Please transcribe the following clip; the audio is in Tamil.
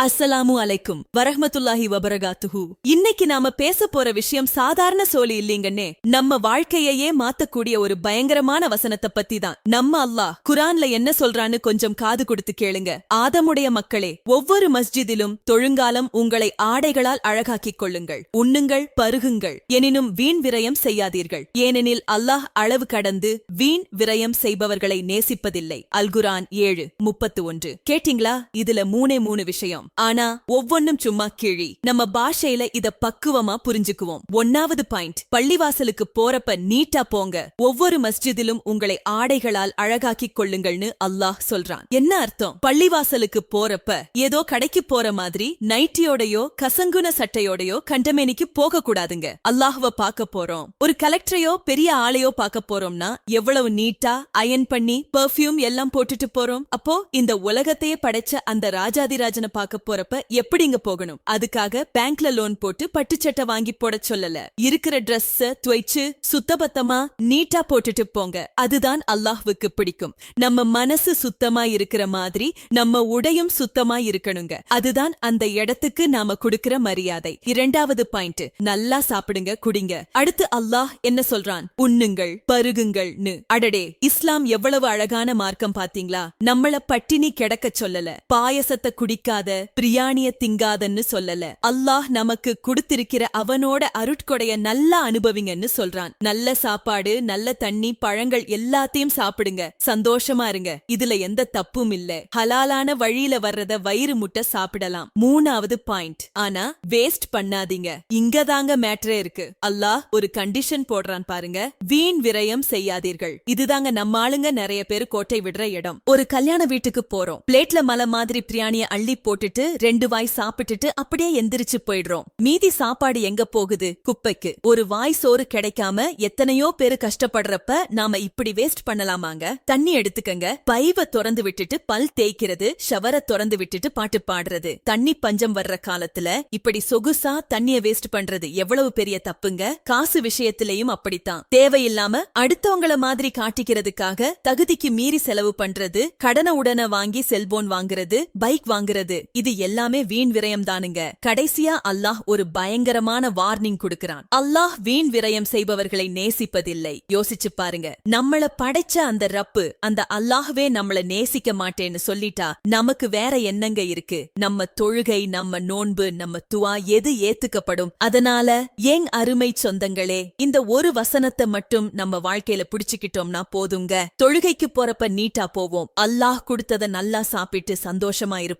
அஸ்ஸலாமு அலைக்கும். வரஹமத்துல்லாஹி வபரகாத்துஹு. இன்னைக்கு நாம பேச போற விஷயம் சாதாரண சோலி இல்லீங்கன்னே நம்ம வாழ்க்கையையே மாத்தக்கூடிய ஒரு பயங்கரமான வசனத்தை பத்தி தான் நம்ம அல்லாஹ் குரான்ல என்ன சொல்றான்னு கொஞ்சம் காது கொடுத்து கேளுங்க. ஆதமுடைய மக்களே ஒவ்வொரு மஸ்ஜிதிலும் தொழுங்காலம் உங்களை ஆடைகளால் அழகாக்கிக் கொள்ளுங்கள். உண்ணுங்கள் பருகுங்கள். எனினும் வீண் விரயம் செய்யாதீர்கள். ஏனெனில் அல்லாஹ் அளவு கடந்து வீண் விரயம் செய்பவர்களை நேசிப்பதில்லை. அல்குரான் ஏழு முப்பத்து ஒன்று. கேட்டீங்களா? இதுல மூணே மூணு விஷயம். ஆனா ஒவ்வொன்னும் சும்மா கிழி. நம்ம பாஷையில இத பக்குவமா புரிஞ்சுக்குவோம். ஒன்னாவது பாயிண்ட் பள்ளிவாசலுக்கு போறப்ப நீட்டா போங்க. ஒவ்வொரு மஸ்ஜிதிலும் உங்களை ஆடைகளால் அழகாக்கிக் கொள்ளுங்கள்னு அல்லாஹ் சொல்றான். என்ன அர்த்தம்? பள்ளிவாசலுக்கு போறப்ப ஏதோ கடைக்கு போற மாதிரி நைட்டியோடையோ கசங்குன சட்டையோடையோ கண்டமேனிக்கு போக கூடாதுங்க அல்லாஹ்வ பார்க்க போறோம். ஒரு கலெக்டரையோ பெரிய ஆளையோ பார்க்க போறோம்னா எவ்வளவு நீட்டா அயன் பண்ணி பெர்ஃப்யூம் எல்லாம் போட்டுட்டு போறோம். அப்போ இந்த உலகத்தையே படைச்ச அந்த ராஜாதிராஜனை பார்க்க போறப்ப எப்படிங்க போகணும்? அதுக்காக பேங்க்ல லோன் போட்டு பட்டுச்சட்டை வாங்கி போட சொல்லல. இருக்கிற Dress துவைச்சு சுத்தபத்தமா நீட்டா போட்டுட்டு போங்க. அதுதான் அல்லாஹ்வுக்கு பிடிக்கும். நம்ம மனசு சுத்தமா இருக்கிற மாதிரி நம்ம உடையும் சுத்தமா இருக்கணுங்க. அதுதான் அந்த இடத்துக்கு நாம கொடுக்கிற மரியாதை. இரண்டாவது பாயிண்ட் நல்லா சாப்பிடுங்க குடிங்க. அடுத்து அல்லாஹ் என்ன சொல்றான்? உண்ணுங்கள் பருகுங்கள்னு. அடடே இஸ்லாம் எவ்வளவு அழகான மார்க்கம் பாத்தீங்களா? நம்மள பட்டினி கிடக்க சொல்லல. பாயசத்தை குடிக்காத பிரியாணிய திங்காதன்னு சொல்லல. அல்லாஹ் நமக்கு கொடுத்திருக்கிற அவனோட அருட்கொடைய நல்லா அனுபவிங்கன்னு சொல்றான். நல்ல சாப்பாடு நல்ல தண்ணி பழங்கள் எல்லாத்தையும் சாப்பிடுங்க. சந்தோஷமா இருங்க. இதுல எந்த தப்பும் இல்ல. ஹலாலான வழியில வர்றத வயிறு முட்டை சாப்பிடலாம். மூணாவது பாயிண்ட். ஆனா வேஸ்ட் பண்ணாதீங்க. இங்கதாங்க மேட்ரே இருக்கு. அல்லாஹ் ஒரு கண்டிஷன் போடுறான் பாருங்க. வீண் விரயம் செய்யாதீர்கள். இதுதாங்க நம்ம ஆளுங்க நிறைய பேர் கோட்டை விடுற இடம். ஒரு கல்யாண வீட்டுக்கு போறோம். பிளேட்ல மலை மாதிரி பிரியாணிய அள்ளி போட்டுட்டு ரெண்டு வாய் சாப்பிட்டுட்டு அப்படியே எந்திரிச்சு போயிடுறோம். மீதி சாப்பாடு எங்க போகுது? குப்பைக்கு. ஒரு வாய் சோறு கிடைக்காம எத்தனையோ பேரு கஷ்டப்படுறப்ப நாம இப்படி வேஸ்ட் பண்ணலாமாங்க? தண்ணி எடுத்துக்கங்க. பைவ திறந்து விட்டுட்டு பல் தேய்க்கிறது ஷவர திறந்து விட்டுட்டு பாட்டு பாடுறது. தண்ணி பஞ்சம் வர்ற காலத்துல இப்படி சொகுசா தண்ணிய வேஸ்ட் பண்றது எவ்வளவு பெரிய தப்புங்க? காசு விஷயத்திலயும் அப்படித்தான். தேவையில்லாம அடுத்தவங்கள மாதிரி காட்டிக்கிறதுக்காக தகுதிக்கு மீறி செலவு பண்றது கடன உடன வாங்கி செல்போன் வாங்குறது பைக் வாங்குறது இது இது எல்லாமே வீண் விரயம் தானுங்க கடைசியா அல்லாஹ் ஒரு பயங்கரமான வார்னிங் கொடுக்கிறான். அல்லாஹ் வீண் விரயம் செய்பவர்களை நேசிப்பதில்லை. யோசிச்சு பாருங்க. நம்மள படைச்ச அந்த ரப்பு அந்த அல்லாஹ்வே நம்மள நேசிக்க மாட்டேன்னு சொல்லிட்டா நமக்கு வேற என்னங்க இருக்கு? நம்ம தொழுகை நம்ம நோன்பு நம்ம துவா எது ஏத்துக்கப்படும்? அதனால ஏங் அருமை சொந்தங்களே இந்த ஒரு வசனத்தை மட்டும் நம்ம வாழ்க்கையில புடிச்சுக்கிட்டோம்னா போதுங்க. தொழுகைக்கு போறப்ப நீட்டா போவோம். அல்லாஹ் கொடுத்தத நல்லா சாப்பிட்டு சந்தோஷமா இருப்போம்.